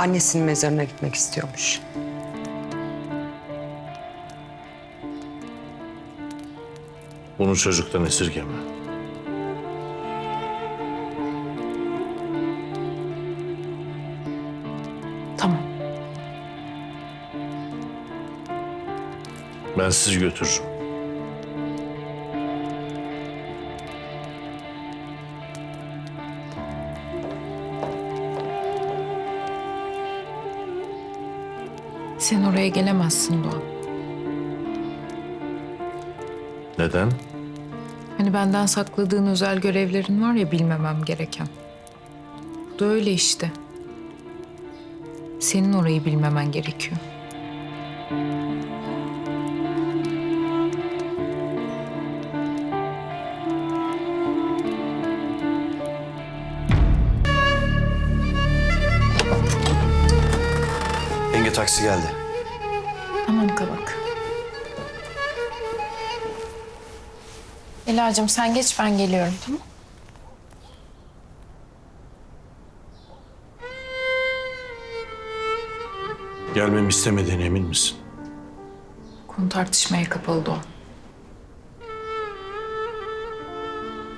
Annesinin mezarına gitmek istiyormuş. Bunu çocuktan esirgeme. Tamam. Ben sizi götürürüm. Sen oraya gelemezsin Doğan. Neden? Hani benden sakladığın özel görevlerin var ya bilmemem gereken. Bu da öyle işte. Senin orayı bilmemen gerekiyor. Yenge taksi geldi. Tamam kabak. Ela'cığım sen geç ben geliyorum tamam Gelmemi istemediğine emin misin? Konu tartışmaya kapalı Doğan.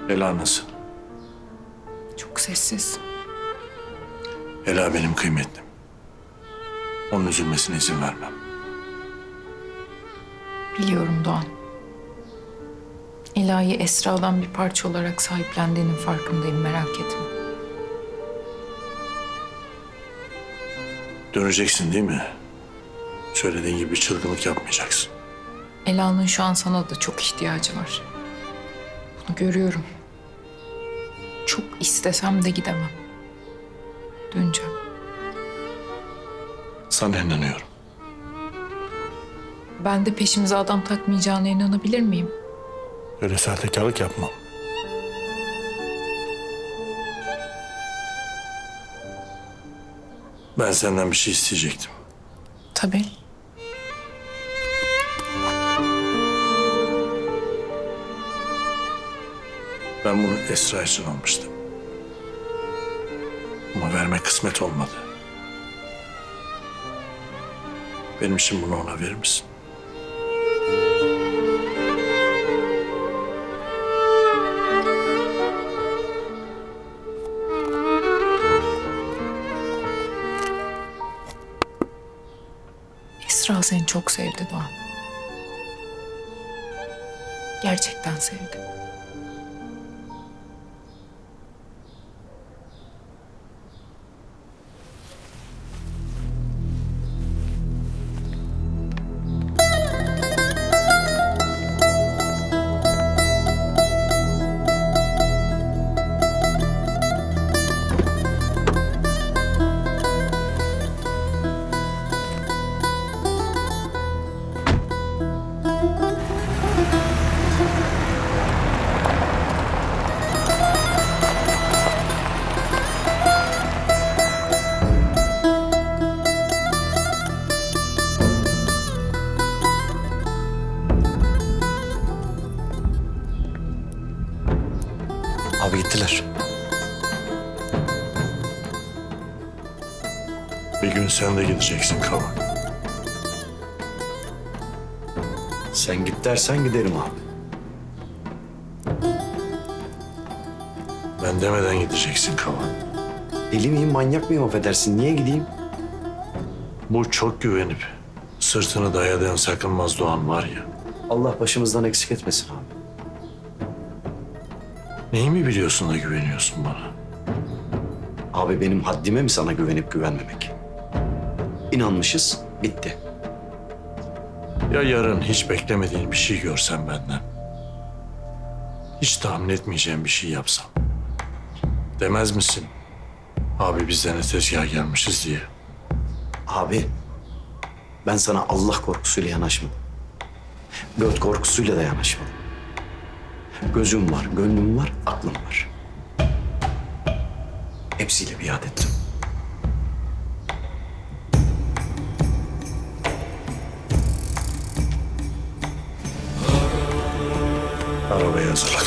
Ela nasıl? Çok sessiz. Ela benim kıymetlim. Onun üzülmesine izin vermem. Biliyorum Doğan. Ela'yı Esra'dan bir parça olarak sahiplendiğinin farkındayım merak etme. Döneceksin değil mi? Söylediğin gibi çılgınlık yapmayacaksın. Ela'nın şu an sana da çok ihtiyacı var. Bunu görüyorum. Çok istesem de gidemem. Döneceğim. Sana inanıyorum. Ben de peşimize adam takmayacağına inanabilir miyim? Öyle sahtekarlık yapmam. Ben senden bir şey isteyecektim. Tabii. Ben bunu Esra için almıştım. Ama verme kısmet olmadı. Benim için bunu ona verir misin? Esra seni çok sevdi Doğan. Gerçekten sevdi. Bir gün sen de gideceksin Kavak. Sen git dersen giderim abi. Ben demeden gideceksin Kavak. Deli miyim, manyak mıyım affedersin? Niye gideyim? Bu çok güvenip sırtını dayadığı sakınmaz Doğan var ya. Allah başımızdan eksik etmesin abi. Neyi mi biliyorsun da güveniyorsun bana? Abi benim haddime mi sana güvenip güvenmemek? İnanmışız, bitti. Ya yarın hiç beklemediğin bir şey görsen benden? Hiç tahmin etmeyeceğim bir şey yapsam? Demez misin? Abi biz de ne tezgaha gelmişiz diye. Abi, ben sana Allah korkusuyla yanaşmadım. Göt korkusuyla da yanaşmadım. Gözüm var, gönlüm var, aklım var. Hepsiyle biat ettim. Arabaya hazırla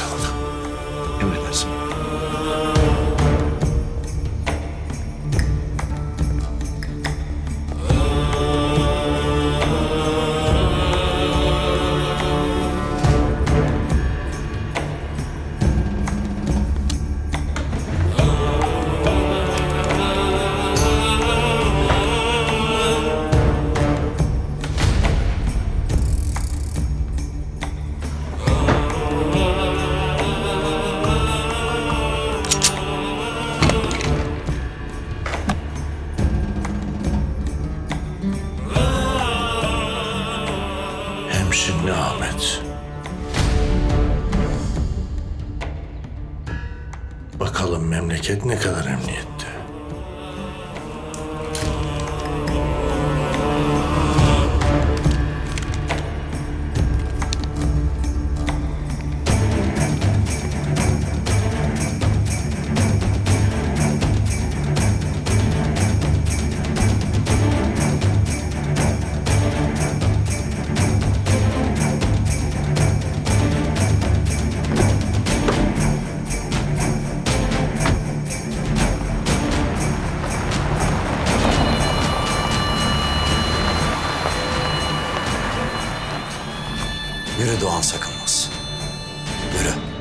Ne Ahmet? Bakalım memleket ne kadar emniyette. Yürü Doğan Sakınmaz. Yürü.